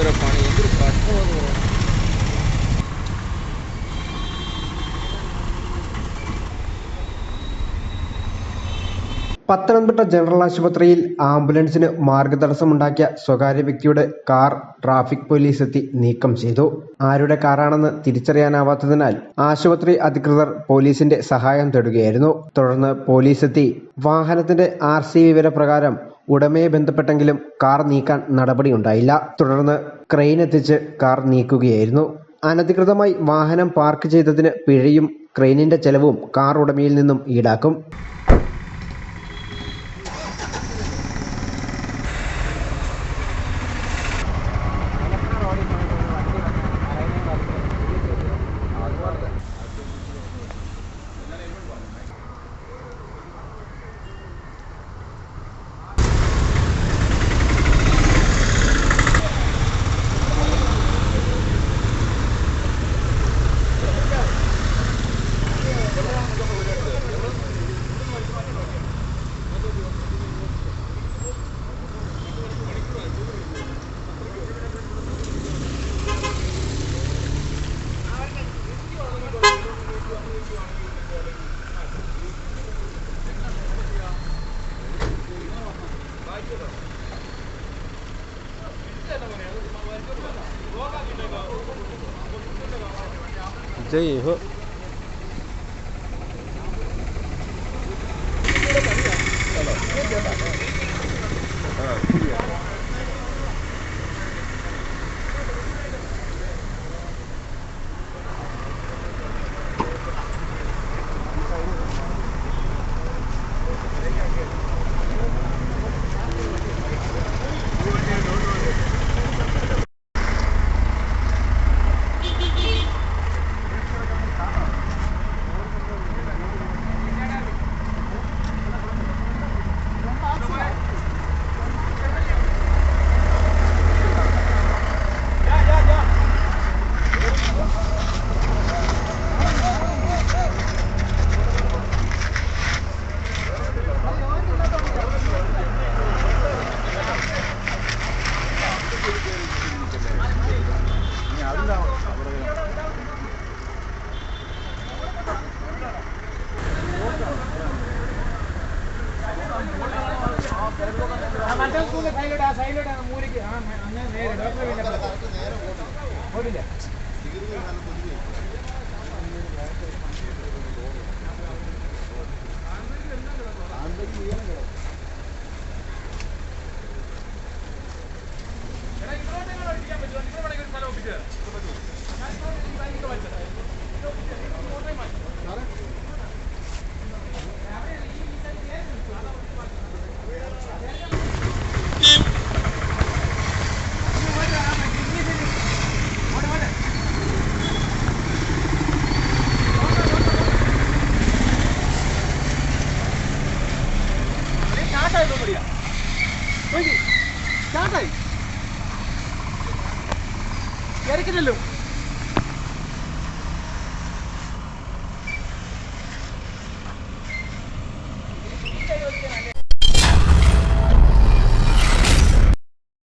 ഓരോ പണി എന്തൊരു പറയാം പത്തനംതിട്ട ജനറൽ ആശുപത്രിയിൽ ആംബുലൻസിന് മാർഗതടസ്സമുണ്ടാക്കിയ സ്വകാര്യ വ്യക്തിയുടെ കാർ ട്രാഫിക് പോലീസ് എത്തി നീക്കം ചെയ്തു. ആരുടെ കാറാണെന്ന് തിരിച്ചറിയാനാവാത്തതിനാൽ ആശുപത്രി അധികൃതർ പോലീസിന്റെ സഹായം തേടുകയായിരുന്നു. തുടർന്ന് പോലീസ് എത്തി വാഹനത്തിന്റെ ആർ സി വിവരപ്രകാരം ഉടമയെ ബന്ധപ്പെട്ടെങ്കിലും കാർ നീക്കാൻ നടപടിയുണ്ടായില്ല. തുടർന്ന് ക്രെയിൻ എത്തിച്ച് കാർ നീക്കുകയായിരുന്നു. അനധികൃതമായി വാഹനം പാർക്ക് ചെയ്തതിന് പിഴയും ക്രെയിനിന്റെ ചെലവും കാർ ഉടമയിൽ നിന്നും ഈടാക്കും. 所以后 ನಮ್ಮಂತ ಸ್ಕೂಲ್ ಸೈಲೆಂಟ್ ಆ ಸೈಲೆಂಟ್ ಮೂರಿಗೆ ಹಾಂ ನೇರ ಡಾಕ್ಟರ್ ಹೋಗಿಲ್ಲ ആയിരുന്നു പറയാ സ്റ്റാർട്ടായി ഇറക്കുന്നല്ലോ